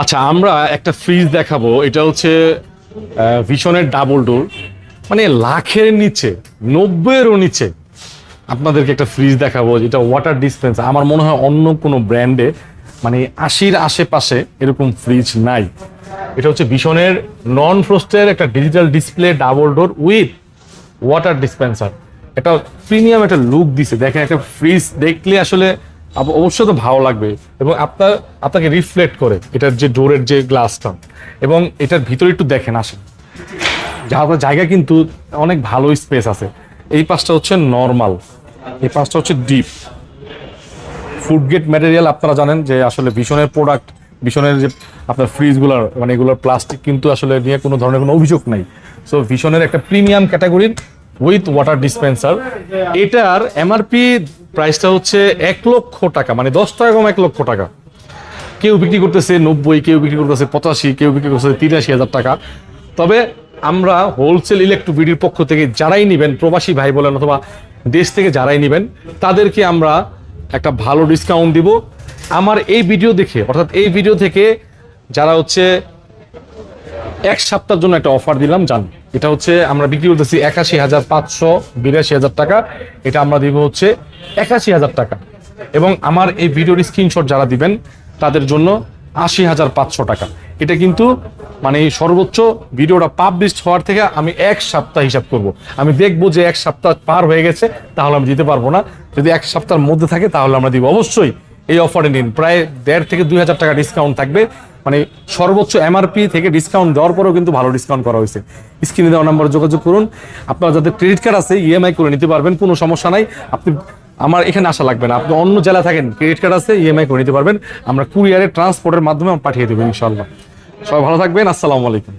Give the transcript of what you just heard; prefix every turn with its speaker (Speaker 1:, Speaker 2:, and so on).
Speaker 1: আচ্ছা আমরা একটা ফ্রিজ দেখাবো। এটা হচ্ছে ভিশনের ডাবল ডোর মানে লাখের নিচে, নব্বইয়েরও নিচে আপনাদেরকে একটা ফ্রিজ দেখাবো, যেটা ওয়াটার ডিসপেন্স আমার মনে হয় অন্য কোনো ব্র্যান্ডে মানে আশির আশেপাশে এরকম ফ্রিজ নাই। এটা হচ্ছে ভীষণের নন ফ্রোস্টের একটা digital display double door with water dispenser একটা প্রিমিয়াম একটা লুক দিছে। দেখেন, একটা ফ্রিজ দেখলে আসলে অবশ্যই তো ভালো লাগবে। এবং আপনার, আপনাকে রিফ্লেক্ট করে এটার যে ডোরের যে গ্লাসটা এবং এটার ভিতরে একটু দেখেন, আসেন। যাওয়ার জায়গা কিন্তু অনেক ভালো স্পেস আছে। এই পাশটা হচ্ছে নর্মাল এই পাশটা হচ্ছে ডিপ ফুড গেট ম্যাটেরিয়াল আপনারা জানেন যে আসলে ভীষণের প্রোডাক্ট ভীষণের যে আপনার ফ্রিজগুলোর মানে এগুলোর প্লাস্টিক কিন্তু আসলে নিয়ে কোনো ধরনের কোনো অভিযোগ নাই। সো ভীষণের একটা প্রিমিয়াম ক্যাটাগরির উইথ ওয়াটার ডিসপেন্সার। এটার এমআরপি প্রাইসটা হচ্ছে এক লক্ষ টাকা মানে দশ টাকা কম এক লক্ষ টাকা। কেউ বিক্রি করতেছে নব্বই, কেউ বিক্রি করতেছে পঁচাশি, কেউ বিক্রি করতেছে তিরাশি হাজার টাকা। তবে আমরা হোলসেল ইলেকট্রোবিডির পক্ষ থেকে যারাই নেবেন, প্রবাসী ভাই বলেন অথবা দেশ থেকে যারাই নেবেন, তাদেরকে আমরা একটা ভালো ডিসকাউন্ট দিব। আমার এই ভিডিও দেখে, অর্থাৎ এই ভিডিও থেকে যারা হচ্ছে এক সপ্তাহের জন্য একটা অফার দিলাম, জান। এটা হচ্ছে আমরা বিক্রি করতেছি একাশি হাজার পাঁচশো, বিরাশি হাজার টাকা। এটা আমরা দিব হচ্ছে একাশি হাজার টাকা। এবং আমার এই ভিডিওর স্ক্রিনশট যারা দিবেন, তাদের জন্য আশি হাজার পাঁচশো টাকা। এটা কিন্তু মানে এই সর্বোচ্চ ভিডিওটা পাবলিশ হওয়ার থেকে আমি এক সপ্তাহ হিসাব করব। আমি দেখব যে এক সপ্তাহ পার হয়ে গেছে, তাহলে আমি দিতে পারব না। যদি এক সপ্তাহের মধ্যে থাকে, তাহলে আমরা দিব। অবশ্যই এই অফারে নিন। প্রায় দেড় থেকে দুই হাজার টাকা ডিসকাউন্ট থাকবে। মানে সর্বোচ্চ এমআরপি থেকে ডিসকাউন্ট দেওয়ার পরেও কিন্তু ভালো ডিসকাউন্ট করা হয়েছে। স্ক্রিনে দেওয়া নাম্বারে যোগাযোগ করুন। আপনার যাদের ক্রেডিট কার্ড আছে ইএমআই করে নিতে পারবেন, কোনো সমস্যা নাই। আপনি, আমার এখানে আসা লাগবে না। আপনি অন্য জেলা থাকেন ক্রেডিট কার্ড আছে ইএমআই করে নিতে পারবেন। আমরা কুরিয়ারে ট্রান্সপোর্টের মাধ্যমে পাঠিয়ে দেবো ইনশাল্লাহ সবাই ভালো থাকবেন। আসসালামু আলাইকুম।